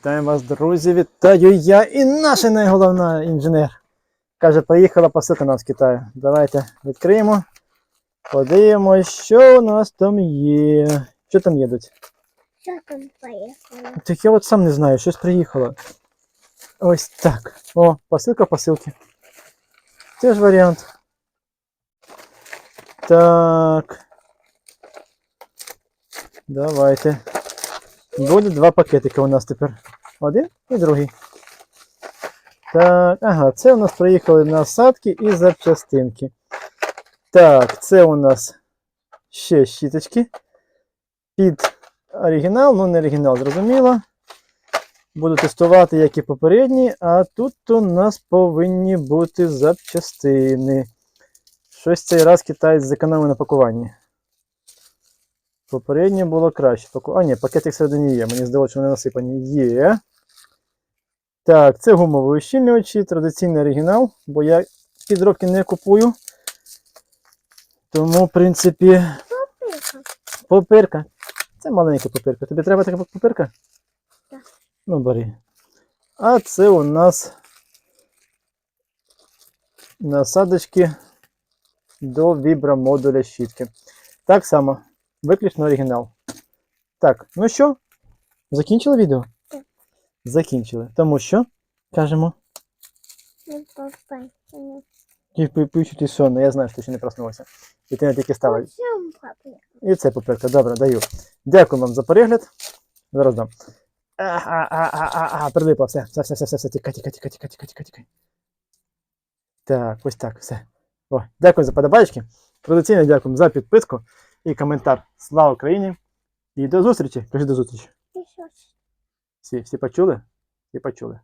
Вітаю вас, друзі! Вітаю я і наша найголовна інженер. Каже, приїхала посилка нам з Китаю. Давайте відкриємо. Подивимось, що у нас там є. Що там їдуть? Що там поїхало? Так я от сам не знаю, щось приїхало. Ось так. О, посилка посилки. Теж варіант. Так. Давайте. Буде два пакетики у нас тепер. Один і другий. Так, ага, це у нас приїхали насадки і запчастинки. Так, це у нас ще щіточки. Під оригінал, ну не оригінал, зрозуміло. Буду тестувати, як і попередні, а тут у нас повинні бути запчастини. Щось цей раз китаєць зекономив на пакуванні. Попереднє було краще. Паку... А, ні, пакетик всередині є. Мені здалося, що вони насипані. Є. Так, це гумові ущільнювачі, традиційний оригінал, бо я підробки не купую. Тому, в принципі. Папирка. Це маленька папирка. Тобі треба така папирка? Так. Ну, бери. А це у нас насадочки до вібромодуля щітки. Так само, виключно оригінал. Так, ну що? Закінчили відео? Закінчили. Тому що, кажемо, Не і пишу ти сонно, я знаю, що ти ще не проснулася. І ти не тільки стала. І це папірка. Добре, даю. Дякую вам за перегляд. Зараз дам. А-а-а-а-а, прилипла, все, все, все, все, все, все, тікай, тікай, тікай, тікай, тікай, тікай, тікай. Так, ось так, все. О, дякую за подобайки. Традиційно дякую за підписку і коментар. Слава Україні! І до зустрічі. Кажи до зустрічі. Всі, всі почули? Всі почули.